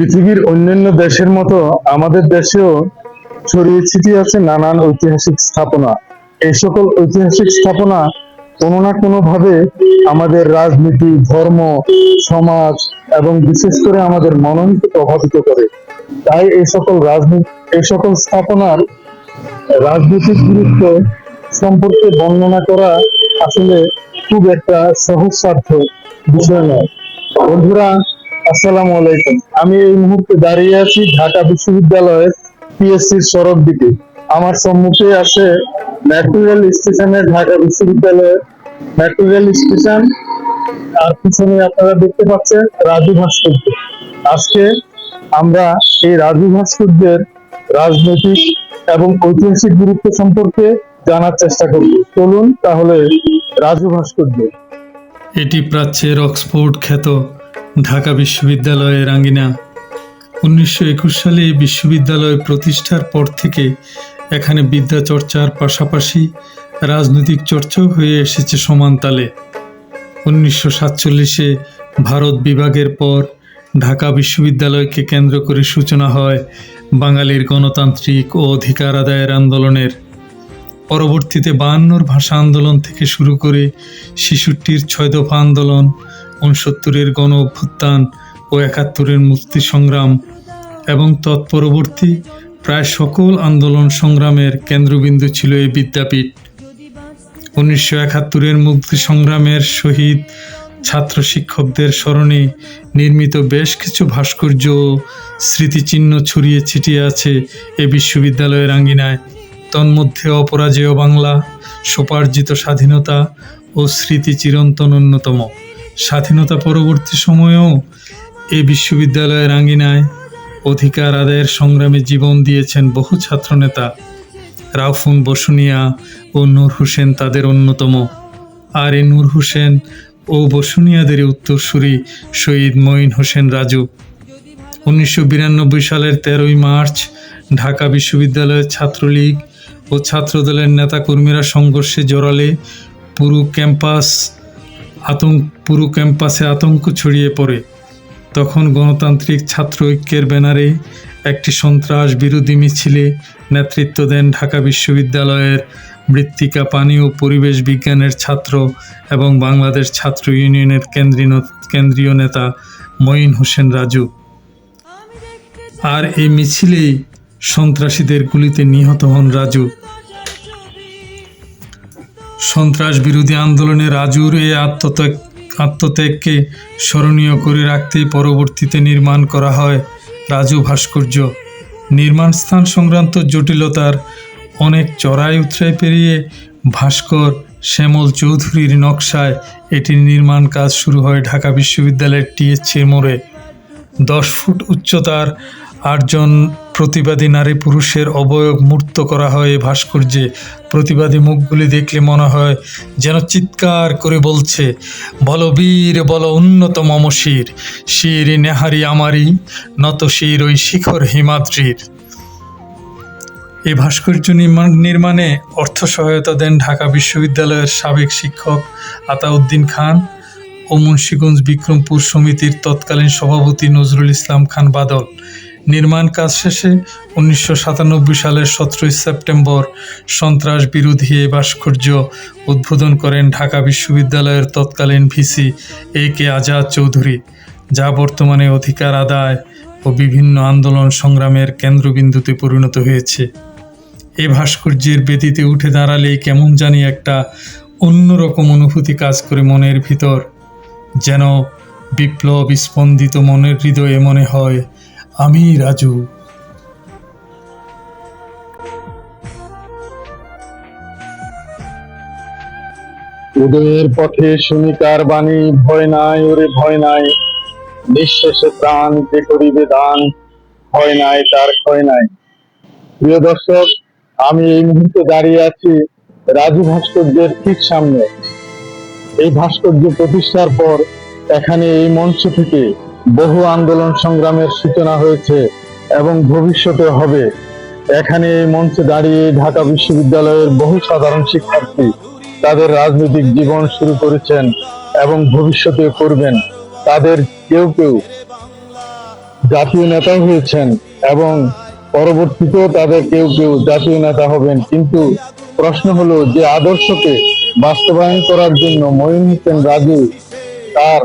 পৃথিবীর অন্যান্য দেশের মতো আমাদের দেশেও ছড়িয়ে ছিটিয়ে আছে নানান ঐতিহাসিক স্থাপনা। এই সকল ঐতিহাসিক স্থাপনা কোনো না কোনো ভাবে আমাদের রাজনীতি, ধর্ম, সমাজ এবং বিশেষ করে আমাদের মননকে প্রভাবিত করে। তাই এই সকল রাজনীতি, এই সকল স্থাপনার রাজনৈতিক গুরুত্ব সম্পর্কে বর্ণনা করা আসলে খুব একটা সহজ সাধ্য বিষয় নয়। বন্ধুরা আসসালামু আলাইকুম। আমি এই মুহূর্তে দাঁড়িয়ে আছি ঢাকা বিশ্ববিদ্যালয়ের পিএসসির সড়ক দিকে। আমার সম্মুখে আছে মেট্রো রেল স্টেশনের ঢাকা বিশ্ববিদ্যালয়ের মেট্রো রেল স্টেশন। আর পিছনে আপনারা দেখতে পাচ্ছেন রাজু ভাস্কর্য। আজকে আমরা এই রাজু ভাস্কর্যের রাজনৈতিক এবং ঐতিহাসিক গুরুত্ব সম্পর্কে জানার চেষ্টা করব। চলুন তাহলে রাজু ভাস্কর্য। এটি প্রাচ্যের অক্সফোর্ড খ্যাত ঢাকা বিশ্ববিদ্যালয়ের আঙ্গিনা। উনিশশো একুশ সালে বিশ্ববিদ্যালয় প্রতিষ্ঠার পর থেকে এখানে বিদ্যা চর্চার পাশাপাশি রাজনৈতিক চর্চাও হয়ে এসেছে সমান তালে। উনিশশো সাতচল্লিশে ভারত বিভাগের পর ঢাকা বিশ্ববিদ্যালয়কে কেন্দ্র করে সূচনা হয় বাঙালির গণতান্ত্রিক ও অধিকার আদায়ের আন্দোলনের। পরবর্তীতে বায়ান্নর ভাষা আন্দোলন থেকে শুরু করে শিশুটির ছয় দফা আন্দোলন উনসত্তরের গণ অভ্যুত্থান ও একাত্তরের মুক্তি সংগ্রাম এবং তৎপরবর্তী প্রায় সকল আন্দোলন সংগ্রামের কেন্দ্রবিন্দু ছিল এই বিদ্যাপীঠ। উনিশশো একাত্তরের মুক্তি সংগ্রামের শহীদ ছাত্র শিক্ষকদের স্মরণে নির্মিত বেশ কিছু ভাস্কর্য স্মৃতিচিহ্ন ছড়িয়ে ছিটিয়ে আছে এ বিশ্ববিদ্যালয়ের আঙ্গিনায় তন্মধ্যে অপরাজেয় বাংলা, সোপার্জিত স্বাধীনতা ও স্মৃতি চিরন্তন অন্যতম। স্বাধীনতা পরবর্তী সময়েও এ বিশ্ববিদ্যালয়ের আঙ্গিনায় অধিকার আদায়ের সংগ্রামে জীবন দিয়েছেন বহু ছাত্রনেতা। রাউফুন বসুনিয়া ও নূর হোসেন তাদের অন্যতম। আর এ নূর হোসেন ও বসুনিয়াদের উত্তরসূরি শহীদ মঈন হোসেন রাজু। উনিশশো বিরানব্বই সালের তেরোই মার্চ ঢাকা বিশ্ববিদ্যালয়ের ছাত্রলীগ ও ছাত্রদলের নেতাকর্মীরা সংঘর্ষে জড়ালে পুরো ক্যাম্পাস আতঙ্ক, পুরো ক্যাম্পাসে আতঙ্ক ছড়িয়ে পড়ে। তখন গণতান্ত্রিক ছাত্র ঐক্যের ব্যানারে একটি সন্ত্রাস বিরোধী মিছিলে নেতৃত্ব দেন ঢাকা বিশ্ববিদ্যালয়ের মৃত্তিকা পানি ও পরিবেশ বিজ্ঞানের ছাত্র এবং বাংলাদেশ ছাত্র ইউনিয়নের কেন্দ্রীয় কেন্দ্রীয় নেতা মঈন হোসেন রাজু। আর এই মিছিলেই সন্ত্রাসীদের গুলিতে নিহত হন রাজু। সন্ত্রাস বিরোধী আন্দোলনে রাজুর এই আত্মত্যাগ আত্মত্যাগকে স্মরণীয় করে রাখতে পরবর্তীতে নির্মাণ করা হয় রাজু ভাস্কর্য। নির্মাণ স্থান সংক্রান্ত জটিলতার অনেক চড়াই উতরাই পেরিয়ে ভাস্কর শ্যামল চৌধুরীর নকশায় এটির নির্মাণ কাজ শুরু হয় ঢাকা বিশ্ববিদ্যালয়ের টিএচএ মোড়ে। দশ ফুট উচ্চতার আটজন প্রতিবাদী নারী পুরুষের অবয়ব মূর্ত করা হয় এই ভাস্কর্যে। প্রতিবাদী মুখগুলি দেখলে মনে হয় যেন চিৎকার করে বলছে, বল বীর, বল উন্নত মম শির শির নেহারি আমারি নত শির ওই শিখর হিমাদ্রির। এই ভাস্কর্য নির্মাণ নির্মাণে অর্থ সহায়তা দেন ঢাকা বিশ্ববিদ্যালয়ের সাবেক শিক্ষক আতাউদ্দিন খান ও মুন্সীগঞ্জ বিক্রমপুর সমিতির তৎকালীন সভাপতি নজরুল ইসলাম খান বাদল। নির্মাণ কাজ শেষে উনিশশো সাতানব্বই সালের সতেরোই সেপ্টেম্বর সন্ত্রাস বিরোধী এই ভাস্কর্য উদ্বোধন করেন ঢাকা বিশ্ববিদ্যালয়ের তৎকালীন VC A K Azad Chowdhury, যা বর্তমানে অধিকার আদায় ও বিভিন্ন আন্দোলন সংগ্রামের কেন্দ্রবিন্দুতে পরিণত হয়েছে। এই ভাস্কর্যের বেদিতে উঠে দাঁড়ালেই কেমন জানি একটা অন্যরকম অনুভূতি কাজ করে মনের ভিতর, যেন বিপ্লব স্পন্দিত মনের হৃদয়ে মনে হয় আমি রাজু। উদয়ের পথে শুনিকার বাণী, ভয় নাই ওরে, ভয় নাই। নিঃশেষে প্রাণ যে করিবে দান, ভয় নাই তার ক্ষয় নাই। প্রিয় দর্শক, আমি এই মুহূর্তে দাঁড়িয়ে আছি রাজু ভাস্কর্যের ঠিক সামনে। এই ভাস্কর্য প্রতিষ্ঠার পর এখানে এই মঞ্চ থেকে বহু আন্দোলন সংগ্রামের সূচনা হয়েছে এবং ভবিষ্যতে হবে। এখানে এই মঞ্চে দাঁড়িয়ে ঢাকা বিশ্ববিদ্যালয়ের বহু সাধারণ শিক্ষার্থী তাদের রাজনৈতিক জীবন শুরু করেছেন এবং ভবিষ্যতে করবেন। তাদের কেউ কেউ জাতীয় নেতা হয়েছেন এবং পরবর্তীতেও তাদের কেউ কেউ জাতীয় নেতা হবেন। কিন্তু প্রশ্ন হলো যে আদর্শকে বাস্তবায়ন করার জন্য মঈন হোসেন রাজু তার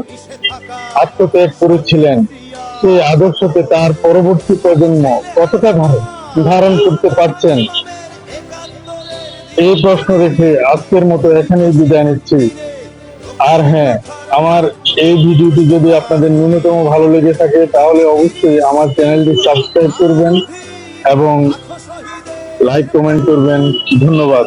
আত্মত্যাগ করেছিলেন। সেই আদর্শকে তার পরবর্তী প্রজন্ম কতটা ধারণ ধারণ করতে পারছেন? এই প্রশ্ন রেখে আজকের মতো এখানেই বিদায় নিচ্ছি। আর হ্যাঁ আমার এই ভিডিওটি যদি আপনাদের ন্যূনতম ভালো লেগে থাকে, তাহলে অবশ্যই আমার চ্যানেলটি সাবস্ক্রাইব করবেন এবং লাইক, কমেন্ট করবেন। ধন্যবাদ।